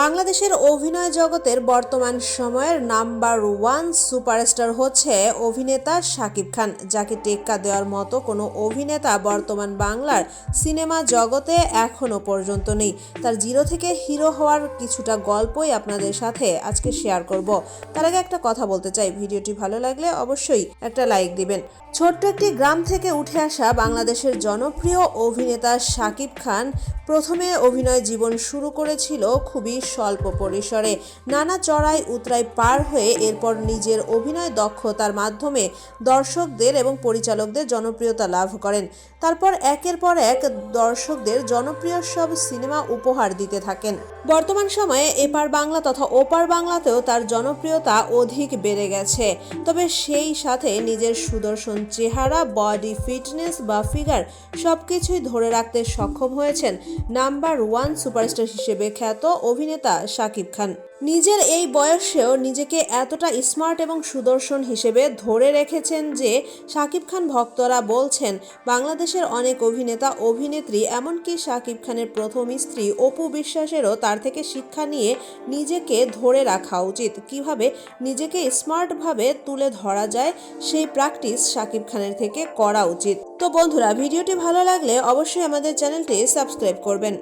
বাংলাদেশের অভিনয় জগতের বর্তমান সময়ের নাম্বার ওয়ান সুপারস্টার হচ্ছে অভিনেতা শাকিব খান, যাকে টেক্কা দেওয়ার মতো কোনো অভিনেতা বর্তমান বাংলার সিনেমা জগতে এখনও পর্যন্ত নেই। তার জিরো থেকে হিরো হওয়ার কিছুটা গল্পই আপনাদের সাথে আজকে শেয়ার করব। তার আগে একটা কথা বলতে চাই। ভিডিওটি ভালো লাগলে অবশ্যই একটা লাইক দিবেন। ছোট্ট একটি গ্রাম থেকে উঠে আসা বাংলাদেশের জনপ্রিয় অভিনেতা শাকিব খান প্রথমে অভিনয় জীবন শুরু করেছিল খুবই স্বল্প পরিসরে। নানা চড়াই উতরাই পার হয়ে এরপর নিজের অভিনয় দক্ষতার মাধ্যমে দর্শকদের এবং পরিচালকদের জনপ্রিয়তা লাভ করেন। তারপর একের পর এক দর্শকদের জনপ্রিয় সব সিনেমা উপহার দিতে থাকেন। বর্তমান সময়ে এপার বাংলা তথা ওপার বাংলাতেও তার জনপ্রিয়তা অধিক বেড়ে গেছে। তবে সেই সাথে নিজের সুদর্শন চেহারা, বডি ফিটনেস বা ফিগার সবকিছুই ধরে রাখতে সক্ষম হয়েছেন নাম্বার ওয়ান সুপারস্টার হিসেবে খ্যাত অভিনেতা শাকিব খান। নিজের এই বয়সেও নিজেকে এতটা স্মার্ট এবং সুদর্শন হিসেবে ধরে রেখেছেন যে শাকিব খান ভক্তরা বলছেন, বাংলাদেশের অনেক অভিনেতা, অভিনেত্রী, এমনকি শাকিব খানের প্রথম স্ত্রী অপু বিশ্বাসেরও তার থেকে শিক্ষা নিয়ে নিজেকে ধরে রাখা উচিত। কীভাবে নিজেকে স্মার্টভাবে তুলে ধরা যায়, সেই প্র্যাকটিস শাকিব খানের থেকে করা উচিত। তো বন্ধুরা, ভিডিওটি ভালো লাগলে অবশ্যই আমাদের চ্যানেলটি সাবস্ক্রাইব করবেন।